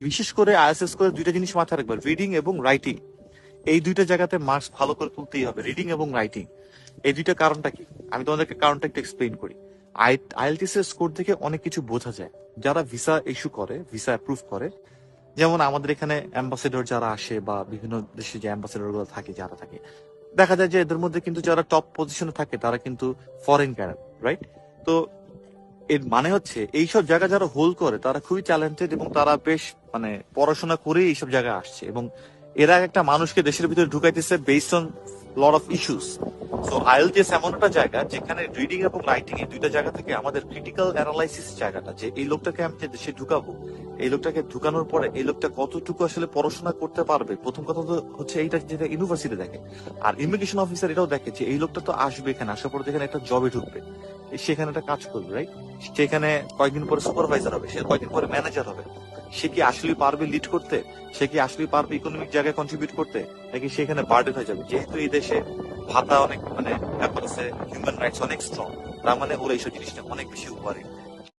বিশেষ করে আইএসএস করে দুইটা জিনিস মাথায় রাখবে রিডিং এবং রাইটিং এই দুইটা জায়গাতে মার্কস ভালো করে তুলতেই হবে রিডিং এবং রাইটিং এই দুইটা কারণটা কি? আমি তোমাদেরকে কারণটা একটু এক্সপ্লেইন করি। আইএলটিএস এর স্কোর থেকে অনেক কিছু বোঝা যায়। যারা ভিসা ইস্যু করে ভিসা অ্যাপ্রুভ করে, যেমন আমাদের এখানে অ্যাম্বাসেডর যারা আসে বা বিভিন্ন দেশে যে অ্যাম্বাসেডরগুলো থাকে, যারা থাকে, দেখা যায় যে এদের মধ্যে কিন্তু যারা টপ পজিশনে থাকে, তারা কিন্তু ফরেন ক্যাডার রাইট তো এর মানে হচ্ছে, এইসব জায়গা যারা হোল্ড করে, তারা খুবই ট্যালেন্টেড এবং তারা বেশ মানে পড়াশোনা করে এইসব জায়গায় আসছে এবং এরা একটা মানুষকে দেশের ভিতরে ঢুকাইতেছে based on lot of issues so IELTS এমন একটা জায়গা যেখানে রিডিং এবং রাইটিং এই দুইটা জায়গা থেকে আমাদের ক্রিটিক্যাল অ্যানালাইসিস জায়গাটা যে এই লোকটাকে আমি দেশে ঢুকাবো, এই লোকটাকে ঢুকানোর পরে এই লোকটা কতটুকু আসলে পড়াশোনা করতে পারবে? প্রথম কথা তো হচ্ছে এইটা যেটা ইউনিভার্সিটি দেখে। আর ইমিগ্রেশন অফিসার এটাও দেখে যে এই লোকটা তো আসবে এখানে, আসার পরে এখানে একটা জবে ঢুকবে সেখানে একটা কাজ করবে রাইট সেখানে কয়েকদিন পরে সুপারভাইজার হবে, সে কয়েকদিন পরে ম্যানেজার হবে। সে কি আসলে পারবে লিড করতে? সে কি আসলে পারবে ইকোনমিক জায়গায় কন্ট্রিবিউট করতে? নাকি সেখানে বার্ডেন হয়ে যাবে? যেহেতু এই দেশে ভাতা অনেক মানে ব্যাপার হিউম্যান রাইটস অনেক স্ট্রং তার মানে ওরা এইসব জিনিসটা অনেক বেশি উপরে